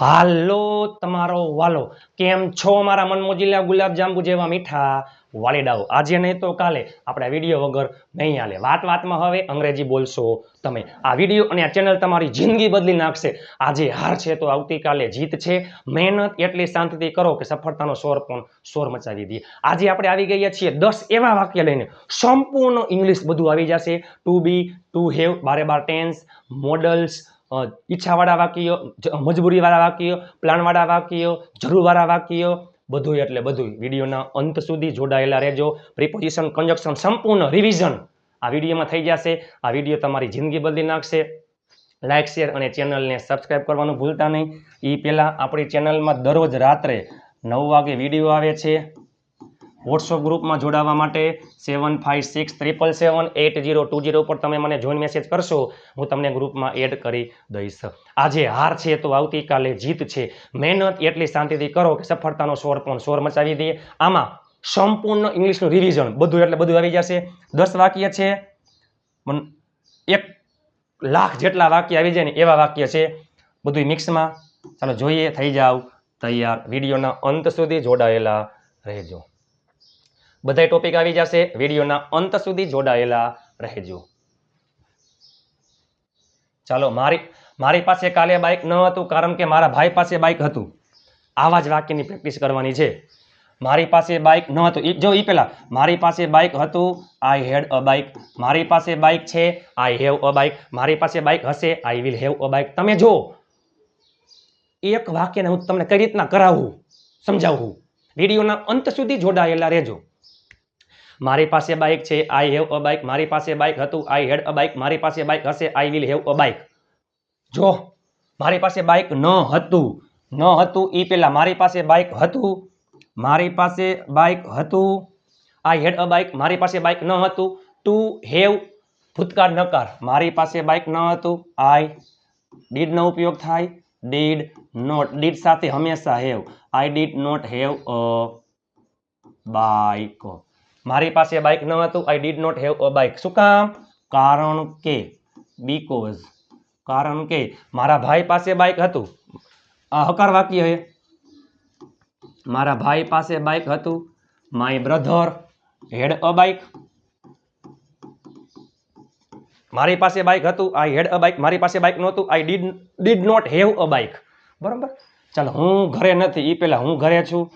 હાલો તમારો વાલો. કેમ છો મારા મનમોજીલા ગુલાબજાંબુ જેવા મીઠા વાલીડાઓ? આજે નહીં તો કાલે. આપણે વીડિયો વગર નહીં હાલે. વાત વાતમાં હવે અંગ્રેજી બોલશો તમે. આ વીડિયો અને આ ચેનલ તમારી જિંદગી બદલી નાખશે. આજે હાર છે તો આવતીકાલે જીત છે. મહેનત એટલી શાંતિથી કરો કે સફળતાનો સ્વર પણ સ્વર મચાવી દઈએ આજે આપણે આવી ગયા છીએ દસ એવા વાક્ય લઈને. સંપૂર્ણ ઇંગ્લિશ બધું આવી જશે. ટુ બી ટુ હેવ બારે બાર ટેન્સ મોડલ્સ ઈચ્છાવાળા વાક્યો મજબૂરીવાળા વાક્યો, પ્લાનવાળા વાક્યો, જરૂરવાળા વાક્યો બધું એટલે બધું વિડીયોના અંત સુધી જોડાયેલા રહેજો. પ્રિપોઝિશન કન્જક્શન સંપૂર્ણ રિવિઝન આ વિડીયોમાં થઈ જશે. આ વીડિયો તમારી જિંદગી બદલી નાખશે. લાઇક શેર અને ચેનલને સબસ્ક્રાઈબ કરવાનું ભૂલતા નહીં. એ પહેલાં આપણી ચેનલમાં દરરોજ રાત્રે નવ વાગે વીડિયો આવે છે. વોટ્સઅપ ગ્રુપમાં જોડાવા માટે seven five six triple seven eight zero two zero પર તમે મને જોઈન મેસેજ કરશો, હું તમને ગ્રુપમાં એડ કરી દઈશ. આજે હાર છે તો આવતીકાલે જીત છે. મહેનત એટલી શાંતિથી કરો કે સફળતાનો સ્વર પણ સ્વર મચાવી દઈએ. આમાં સંપૂર્ણ ઇંગ્લિશનું રિવિઝન બધું એટલે બધું આવી જશે. દસ વાક્ય છે. એક લાખ જેટલા વાક્ય આવી જાય ને એવા વાક્ય છે. બધું મિક્સમાં ચાલો જોઈએ, થઈ જાવ. તૈયાર. વિડીયોના અંત સુધી જોડાયેલા રહેજો. બધા ટોપિક આવી જશે. વિડીયોના અંત સુધી જોડાયેલા રહેજો. ચાલો, મારી મારી પાસે કાલે બાઇક ન હતું કારણ કે મારા ભાઈ પાસે બાઇક હતું. આવા જ વાક્યની પ્રેક્ટિસ કરવાની છે. મારી પાસે બાઇક ન હતું. જો એ પહેલાં. મારી પાસે બાઇક હતું. આઈ હેડ અ બાઇક મારી પાસે બાઇક છે. આઈ હેવ અ બાઇક મારી પાસે બાઇક હશે. I will have a bike તમે જો, એક વાક્યને હું તમને કઈ રીતના કરાવું? સમજાવું? વિડીયોના અંત સુધી જોડાયેલા રહેજો. મારી પાસે બાઇક છે આઈ હેવ અ બાઇક મારી પાસે બાઇક હતું આઈ હેડ અ બાઇક મારી પાસે બાઇક હશે I will have a bike જો મારી પાસે બાઇક ન હતું ન હતું એ પહેલાં મારી પાસે બાઇક હતું, મારી પાસે બાઇક હતું આઈ હેડ અ બાઇક મારી પાસે બાઇક ન હતું ટુ હેવ ભૂતકાળ નકાર. મારી પાસે બાઇક ન હતું આઈ ડીડનો ઉપયોગ થાય ડીડ નોટ ડીડ સાથે હંમેશા have I did not have a bike મારી પાસે બાઇક ન હતું. I did not have a bike શું કામ? કારણ કે બીકોઝ કારણ કે મારા ભાઈ પાસે બાઇક હતું. આ હકાર વાક્ય હે મારા ભાઈ પાસે બાઇક હતું. My brother had a bike મારી પાસે બાઇક હતું. આઈ હેડ અ બાઇક મારી પાસે બાઇક નહોતું. I did did not have a bike બરાબર? ચાલો, હું ઘરે નથી. એ પહેલાં હું ઘરે છું.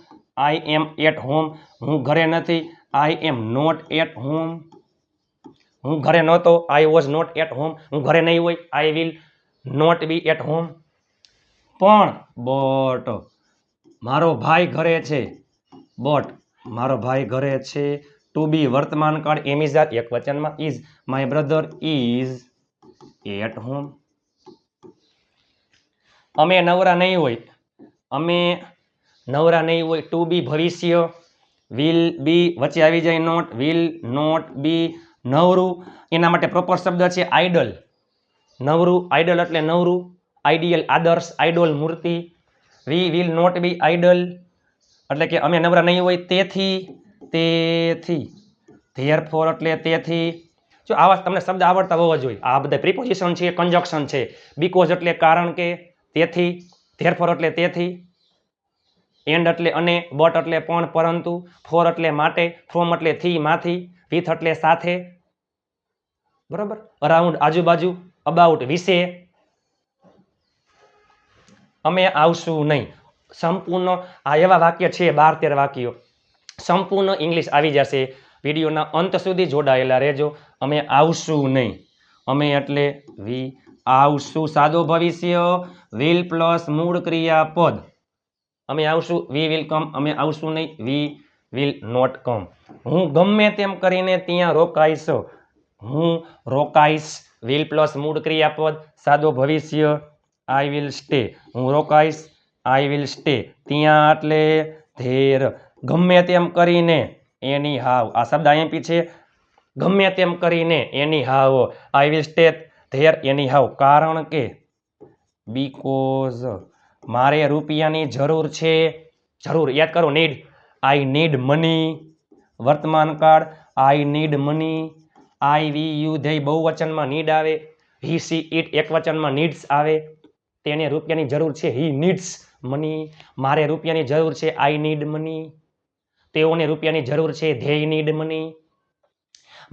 આઈ એમ એટ હોમ હું ઘરે નથી. I am not at home હું ઘરે નહોતો. I was not at home હું ઘરે નહીં હોય. I will not be at home પણ બટ મારો ભાઈ ઘરે છે. બટ મારો ભાઈ ઘરે છે. ટુ બી વર્તમાન કાળ એમ ઇઝ એક વચનમાં is my brother is at home અમે નવરા નહીં હોય. અમે નવરા નહીં હોય. ટુ બી ભવિષ્ય વિલ બી વચ્ચે આવી જાય નોટ વિલ નોટ બી નવરું. એના માટે પ્રોપર શબ્દ છે આઇડલ નવરું આઇડલ એટલે નવરું. આઈડિયલ આદર્શ આઇડોલ મૂર્તિ. We will not be idle એટલે કે અમે નવરા નહીં હોય, તેથી તેથી. ધેર ફોર એટલે તેથી. જો આવા તમને શબ્દ આવડતા હોવા જોઈએ. આ બધા પ્રિપોઝિશન છે કન્જક્શન છે. બીકોઝ એટલે કારણ કે, તેથી. ધેર ફોર એટલે તેથી. એન્ડ એટલે અને બટ એટલે પણ, પરંતુ ફોર એટલે માટે ફ્રોમ એટલે થી, માંથી વિથ એટલે સાથે. બરાબર? અરાઉન્ડ આજુબાજુ અબાઉટ વિશે. અમે આવશું નહીં. સંપૂર્ણ, આ એવા વાક્ય છે, બાર તેર વાક્યો. સંપૂર્ણ ઇંગ્લિશ આવી જશે. વિડીયોના અંત સુધી જોડાયેલા રહેજો. અમે આવશું નહીં. અમે એટલે વી આવશું. સાદો ભવિષ્ય વિલ પ્લસ મૂળ ક્રિયાપદ. અમે આવશું વી વિલ કમ અમે આવશું નહીં વી વિલ નોટ કમ હું ગમે તેમ કરીને ત્યાં રોકાઈશ. હું રોકાઈશ. વિલ પ્લસ મૂળ ક્રિયાપદ, સાદો ભવિષ્ય આઈ વિલ સ્ટે હું રોકાઈશ આઈ વિલ સ્ટે ત્યાં એટલે ધેર. ગમે તેમ કરીને એની હાવ. આ શબ્દ આઈએમપી છે. ગમે તેમ કરીને anyhow. I will stay there, anyhow. કારણ કે બીકોઝ મારે રૂપિયાની જરૂર છે. જરૂર, યાદ કરો નીડ આઈ નીડ મની વર્તમાન કાળ I need money I we you they બહુવચનમાં need આવે. હી સી ઇટ એક વચનમાં નીડ્સ આવે. તેને રૂપિયાની જરૂર છે. હી નીડ્સ મની મારે રૂપિયાની જરૂર છે. આઈ નીડ મની તેઓને રૂપિયાની જરૂર છે. ધેય નીડ મની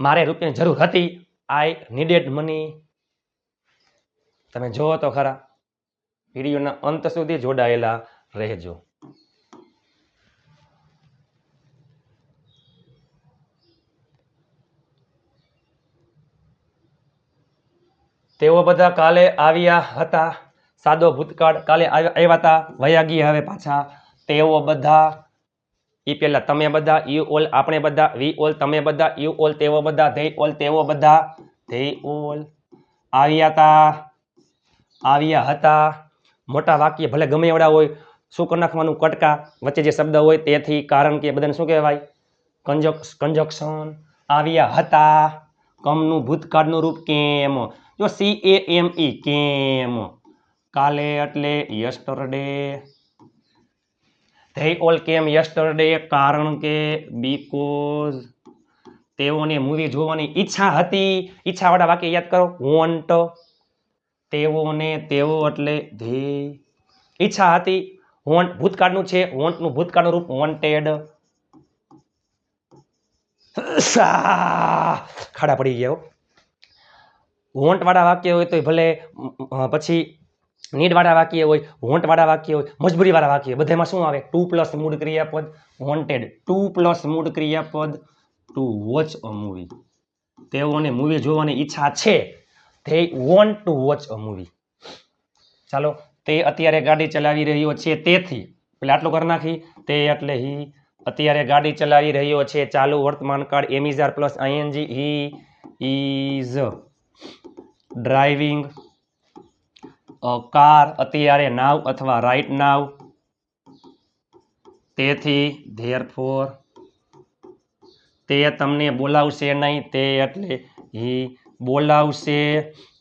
મારે રૂપિયાની જરૂર હતી. આઈ નીડેડ મની તમે જોવો તો ખરા. વિડીયોના અંત સુધી જોડાયેલા રહેજો. તેઓ બધા કાલે આવ્યા હતા. સાદો ભૂતકાળ કાલે આવ- આવ્યા હતા. વયા ગયા હવે પાછા. તેઓ બધા, ઈ પેલા તમે બધા યુ ઓલ આપણે બધા, વી ઓલ તમે બધા યુ ઓલ તેઓ બધા, ધે ઓલ તેઓ બધા, ધે ઓલ આવ્યા હતા. આવ્યા હતા. મોટા વાક્ય ભલે ગમે એવડા હોય, શું કરી નાખવાનું? કટકા વચ્ચે જે શબ્દ હોય તેથી કારણ કે બધાને શું કહેવાય? કંજક, કંજક્શન. આવ્યા હતા. કમનું ભૂતકાળનું રૂપ કેમ? જો સી એ એમ ઈ કેમ? કાલે એટલે yesterday they all came yesterday કારણ કે બીકોઝ તેઓને મૂવી જોવાની ઈચ્છા હતી. ઈચ્છાવાળા વાક્ય યાદ કરો. વોન્ટ તેઓને તેઓ એટલે ધી. ઈચ્છા હતી વોન્ટ ભૂતકાળનું છે વોન્ટનું ભૂતકાળનું રૂપ વોન્ટેડ ખાડા પડી ગયા વોન્ટવાળા વાક્ય હોય તો ભલે પછી નીડવાળા વાક્ય હોય વોન્ટવાળા વાક્ય હોય, મજબૂરીવાળા વાક્ય હોય, બધામાં શું આવે? ટુ પ્લસ મૂળ ક્રિયાપદ વોન્ટેડ ટુ પ્લસ મૂળ ક્રિયાપદ, ટુ વોચ અ મૂવી. તેઓને મૂવી જોવાની ઈચ્છા છે. They want to watch a movie. ચાલો, તે અત્યારે ગાડી ચલાવી રહ્યો છે તેથી એટલે આટલું કરી નાખી, તે એટલે હી અત્યારે ગાડી ચલાવી રહ્યો છે ચાલુ વર્તમાન કાળ am is are plus ING. He is driving car અત્યારે નાવ અથવા રાઈટ નાવ તેથી ધેરફોર તે તમને બોલાવશે નહીં, તે એટલે હી બોલાવશે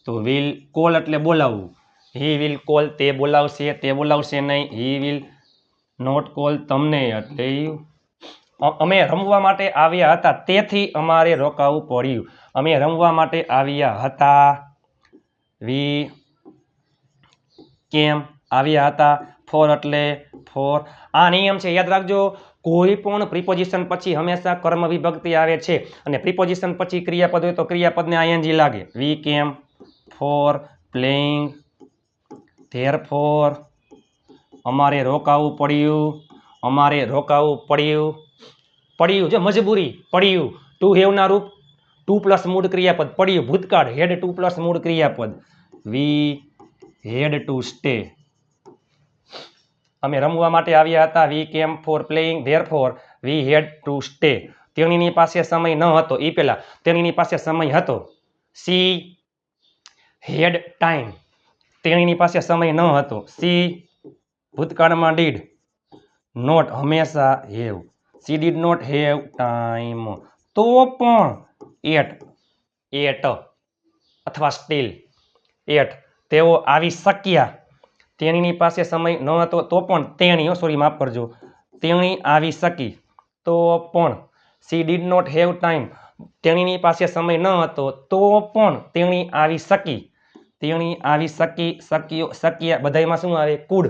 તો વિલ કોલ એટલે બોલાવવું. હી વિલ કોલ તે બોલાવશે તે બોલાવશે નહીં હી વિલ નોટ કોલ તમને. એટલે અમે રમવા માટે આવ્યા હતા. તેથી અમારે રોકાવું પડ્યું. અમે રમવા માટે આવ્યા હતા. વી કેમ આવ્યા હતા? ફોર એટલે ફોર આ નિયમ છે. યાદ રાખજો. કોઈ પણ પ્રિપોઝિશન પછી હંમેશા કર્મ વિભક્તિ આવે છે. અને પ્રિપોઝિશન પછી ક્રિયાપદ હોય તો ક્રિયાપદને આઈએનજી લાગે. વી came for playing there four અમારે રોકાવું પડ્યું, અમારે રોકાવું પડ્યું પડ્યું જો મજબૂરી, પડ્યું. ટુ હેવના રૂપ ટુ પ્લસ મૂળ ક્રિયાપદ, પડ્યું. ભૂતકાળ હેડ ટુ પ્લસ મૂળ ક્રિયાપદ. વી હેડ ટુ સ્ટે અમે રમવા માટે આવ્યા હતા. We came for playing therefore we had to stay તેણીની પાસે સમય ન હતો. એ પહેલાં તેણીની પાસે સમય હતો. સી હેડ ટાઈમ તેણીની પાસે સમય ન હતો. સી ભૂતકાળમાં ડીડ નોટ હંમેશા have she did not have time તો પણ એટ એટ અથવા સ્ટીલ એટ તેઓ આવી શક્યા. તેણીની પાસે સમય ન હતો, તો પણ તેણીઓ સોરી માફ કરજો, તેણી આવી શકી. તો પણ she did not have time તેણીની પાસે સમય ન હતો, તો પણ તેણી આવી શકી. તેણી આવી શકી, શક્યો, શક્યા, બધાયમાં શું આવે? કુડ.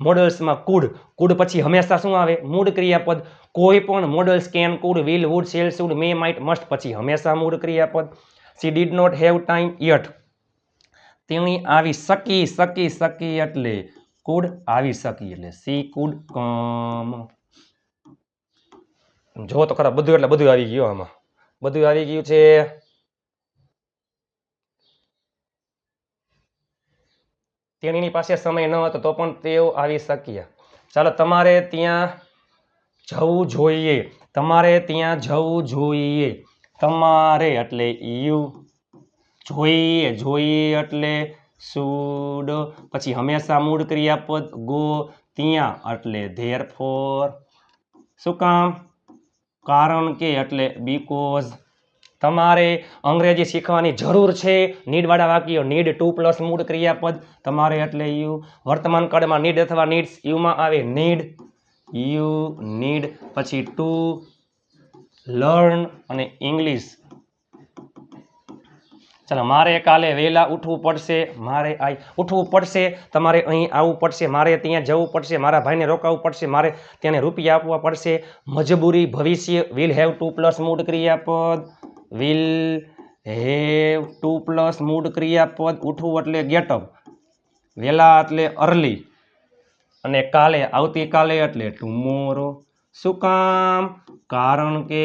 મોડલ્સમાં કુડ. કુડ પછી હંમેશા શું આવે? મૂળ ક્રિયાપદ. કોઈ પણ models can could will would shall should may might must પછી હંમેશા મૂળ ક્રિયાપદ. She did not have time yet તેણી આવી શકી શકી શકી એટલે કુડ આવી શકી એટલે સી કુડ કમ. જો તો ખરા બધું એટલે બધું આવી ગયું આમાં. બધું આવી ગયું છે. તેણીની પાસે સમય ન હતો તો પણ તેઓ આવી શક્યા. ચાલો તમારે ત્યાં જવું જોઈએ. તમારે ત્યાં જવું જોઈએ. તમારે એટલે યુ જોઈએ જોઈએ એટલે શુડ પછી હંમેશા મૂળ ક્રિયાપદ ગો, ત્યાં એટલે ધેર ફોર શું કામ? કારણ કે એટલે બીકોઝ તમારે અંગ્રેજી શીખવાની જરૂર છે. નીડવાળા વાક્યો, નીડ ટુ પ્લસ મૂળ ક્રિયાપદ. તમારે એટલે યુ, વર્તમાન કાળમાં નીડ અથવા નીડ્સ યુમાં આવે નીડ. You, need. પછી ટુ, લર્ન અને ઇંગ્લિશ. ચાલો, મારે કાલે વહેલા ઉઠવું પડશે, મારે આ ઉઠવું પડશે, તમારે અહીં આવવું પડશે, મારે ત્યાં જવું પડશે, મારા ભાઈને રોકાવવું પડશે, મારે તેને રૂપિયા આપવા પડશે. મજબૂરી ભવિષ્ય વિલ હેવ ટુ પ્લસ મૂડ ક્રિયાપદ વિલ હેવ ટુ પ્લસ મૂડ ક્રિયાપદ, ઉઠવું એટલે ગેટઅપ વહેલા એટલે અર્લી અને કાલે, આવતીકાલે એટલે ટુમોરો શું કામ? કારણ કે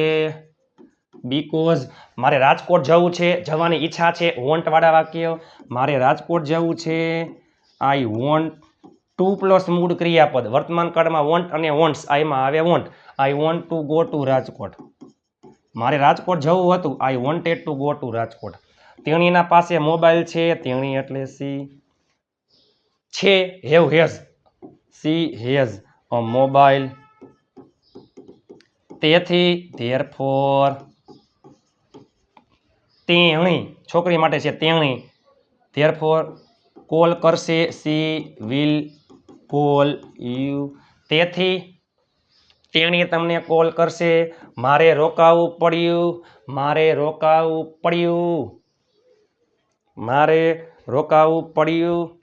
બીકોઝ મારે રાજકોટ જવું છે, જવાની ઈચ્છા છે વોન્ટવાળા વાક્ય, મારે રાજકોટ જવું છે આઈ વોન્ટ ટુ પ્લસ મૂળ ક્રિયાપદ. વર્તમાન કાળમાં વોન્ટ અને વોન્ટ્સ આ એમાં આવે want I want to go to Rajkot. મારે રાજકોટ જવું હતું. I wanted to go to Rajkot. તેણીના પાસે મોબાઈલ છે. તેણી એટલે સી છે have has she has a mobile તેથી ધેર ફોર તેણી, છોકરી માટે છે તેણી. ધેરફોર કોલ કરશે સી વિલ કોલ યુ. તેથી તેણી તમને કોલ કરશે, મારે રોકાવું પડ્યું, મારે રોકાવું પડ્યું, મારે રોકાવું પડ્યું.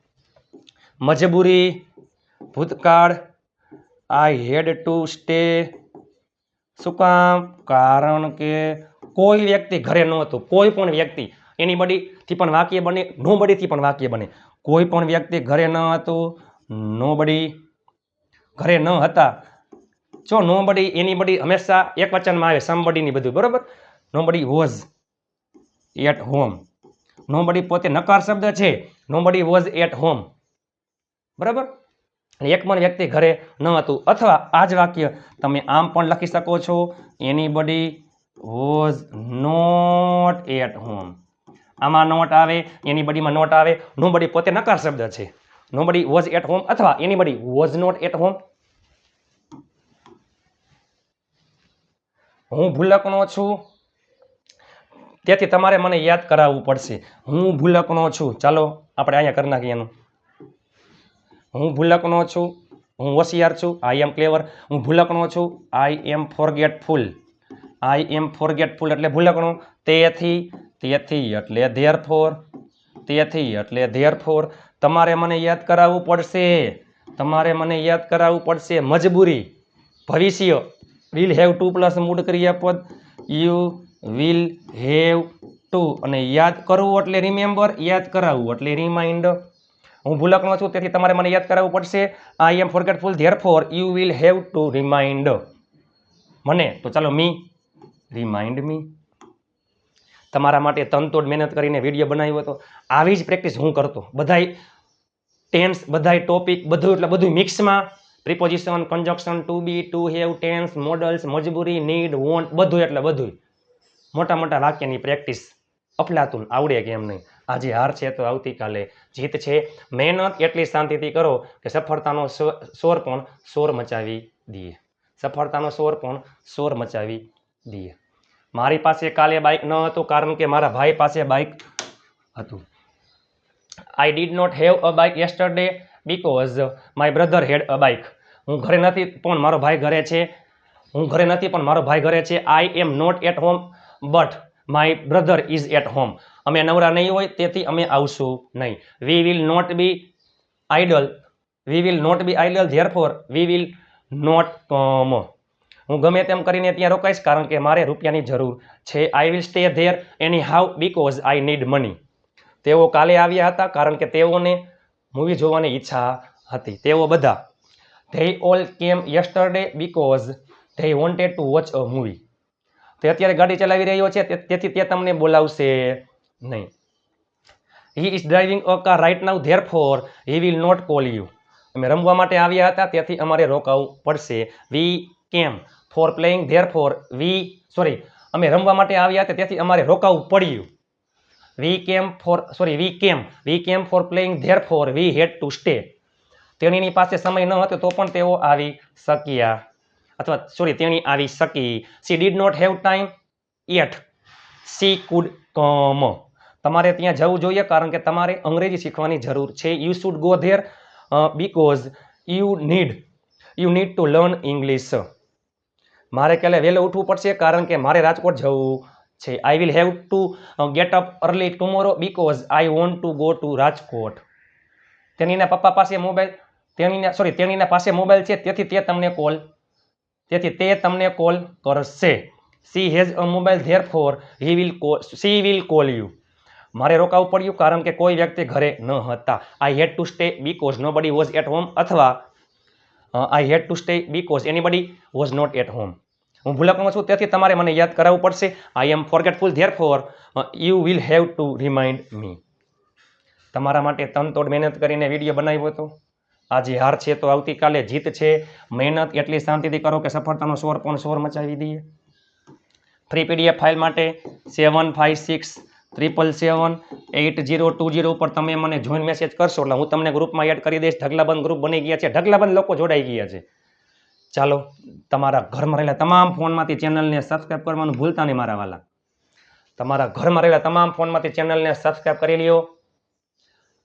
મજબૂરી, ભૂતકાળ આઈ હેડ ટુ સ્ટે શું કામ? કારણ કે કોઈ વ્યક્તિ ઘરે ન હતું, કોઈ પણ વ્યક્તિ. એની બડીથી પણ વાક્ય બને નો બડીથી પણ વાક્ય બને. કોઈ પણ વ્યક્તિ ઘરે ન હતું નો બડી ઘરે ન હતા. જો નો બડી એની બડી હંમેશા એક વચનમાં આવે સમબડીની બધું, બરાબર? નો બડી વોઝ એટ હોમ નો બડી પોતે નકાર શબ્દ છે નો બડી વોઝ એટ હોમ બરાબર એક પણ વ્યક્તિ ઘરે ન હતું. અથવા આ જ વાક્ય તમે આમ પણ લખી શકો છો, anybody was not at home આમાં નોટ આવે, એની બડીમાં નોટ આવે. નો બડી પોતે નકાર શબ્દ છે. નો બડી વોઝ એટ હોમ અથવા એની બડી વોઝ નોટ એટ હોમ હું ભૂલકનો છું. તેથી તમારે મને યાદ કરાવવું પડશે. હું ભૂલકનો છું. ચાલો, આપણે અહીંયા કરી નાખીએ એનું. હું ભૂલકનો છું. હું હોશિયાર છું. આઈ એમ ક્લેવર હું ભૂલકનો છું. આઈ એમ ફોરગેટફુલ આઈ એમ ફોરગેટફુલ એટલે ભૂલકણો તેથી તેથી એટલે ધેર ફોર તેથી એટલે ધેર ફોર તમારે મને યાદ કરાવવું પડશે. તમારે મને યાદ કરાવવું પડશે. મજબૂરી. ભવિષ્ય. વિલ હેવ ટુ પ્લસ મૂળ ક્રિયાપદ. યુ વિલ હેવ ટુ અને યાદ કરવું એટલે રિમેમ્બર યાદ કરાવવું એટલે રિમાઇન્ડ હું ભૂલકનો છું, તેથી તમારે મને યાદ કરાવવું પડશે. I am forgetful therefore you will have to remind મને, તો ચાલો મી. રિમાઇન્ડ મી તમારા માટે તનતોડ મહેનત કરીને વીડિયો બનાવ્યો હતો. આવી જ પ્રેક્ટિસ હું કરતો. બધાય ટેન્સ બધાય ટોપિક બધું એટલે બધું મિક્સમાં preposition conjunction to be to have tense models મજબૂરી નીડ વોન્ટ બધું એટલે બધું મોટા મોટા વાક્યની પ્રેક્ટિસ અફલાતું આવડે કે એમ નહીં? આજે હાર છે તો આવતીકાલે જીત છે. મહેનત એટલી શાંતિથી કરો કે સફળતાનો શોર પણ શોર મચાવી દઈએ. સફળતાનો શોર પણ શોર મચાવી દઈએ. મારી પાસે કાલે બાઇક ન હતું કારણ કે મારા ભાઈ પાસે બાઇક હતું. I did not have a bike yesterday because my brother had a bike હું ઘરે નથી, પણ મારો ભાઈ ઘરે છે. હું ઘરે નથી, પણ મારો ભાઈ ઘરે છે. I am not at home but my brother is at home અમે નવરા નહીં હોય, તેથી અમે આવશું નહીં. We will not be idle we will not be idle therefore we will not come હું ગમે તેમ કરીને ત્યાં રોકાઈશ, કારણ કે મારે રૂપિયાની જરૂર છે. I will stay there anyhow because I need money તેઓ કાલે આવ્યા હતા, કારણ કે તેઓને મૂવી જોવાની ઈચ્છા હતી. તેઓ બધા they all came yesterday because they wanted to watch a movie તે અત્યારે ગાડી ચલાવી રહ્યો છે તેથી તે તમને બોલાવશે નહીં. He is driving a car right now therefore he will not call you અમે રમવા માટે આવ્યા હતા, તેથી અમારે રોકાવું પડશે. We came for playing therefore we sorry અમે રમવા માટે આવ્યા હતા તેથી અમારે રોકાવું પડ્યું. વી came four sorry we came we came for playing therefore we had to stay તેણીની પાસે સમય ન હતો, તો પણ તેઓ આવી શક્યા. અથવા સોરી તેણી આવી શકી. She did not have time yet she could come તમારે ત્યાં જવું જોઈએ, કારણ કે તમારે અંગ્રેજી શીખવાની જરૂર છે. You should go there because you need you need to learn English મારે કાલે વહેલું ઉઠવું પડશે કારણ કે મારે રાજકોટ જવું છે. I will have to get up early tomorrow because I want to go to Rajkot. તેણીના પપ્પા પાસે મોબાઈલ તેણીના સોરી તેણીના પાસે મોબાઈલ છે, તેથી તે તમને કોલ તેથી તે તમને કોલ કરશે. She has a mobile therefore he will call she will call you મારે રોકાવું પડ્યું કારણ કે કોઈ વ્યક્તિ ઘરે ન હતા. I had to stay because nobody was at home અથવા I had to stay because anybody was not at home હું ભૂલકમાં છું, તેથી તમારે મને યાદ કરાવવું પડશે. I am forgetful therefore you will have to remind me તમારા માટે તનતોડ મહેનત કરીને વીડિયો બનાવ્યો હતો. આજે હાર છે તો આવતીકાલે જીત છે. મહેનત એટલી શાંતિથી કરો કે સફળતાનો સ્વર પણ સ્વર મચાવી દઈએ. ફ્રી પીડીએફ ફાઇલ માટે seven five six triple seven eight zero two zero ઉપર તમે મને જોઈન મેસેજ કરશો એટલે હું તમને ગ્રુપમાં એડ કરી દઈશ. ઢગલાબંધ ગ્રુપ બની ગયા છે. ઢગલાબંધ લોકો જોડાઈ ગયા છે. ચાલો, તમારા ઘરમાં રહેલા તમામ ફોનમાંથી ચેનલને સબસ્ક્રાઈબ કરવાનું ભૂલતા નહીં મારા વાલા. તમારા ઘરમાં રહેલા તમામ ફોનમાંથી ચેનલને સબસ્ક્રાઈબ કરી લ્યો.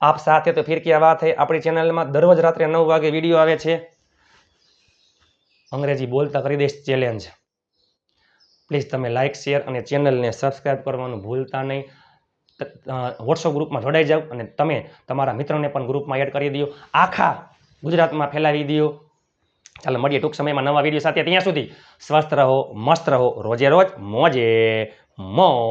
આપ સાથે તો ફિર ક્યાં વાત હે. આપણી ચેનલમાં દરરોજ રાત્રે નવ વાગે વીડિયો આવે છે. અંગ્રેજી બોલતા કરી દઈશ ચેલેન્જ પ્લીઝ તમે લાઇક શેર અને ચેનલને સબસ્ક્રાઈબ કરવાનું ભૂલતા નહીં. વોટ્સઅપ ગ્રુપમાં જોડાઈ જાઓ અને તમે તમારા મિત્રોને પણ ગ્રુપમાં એડ કરી દો. આખા ગુજરાતમાં ફેલાવી દો. ચાલો, મળીએ ટૂંક સમયમાં નવા વીડિયો સાથે. ત્યાં સુધી સ્વસ્થ રહો, મસ્ત રહો, રોજે રોજ મોજે મોજ.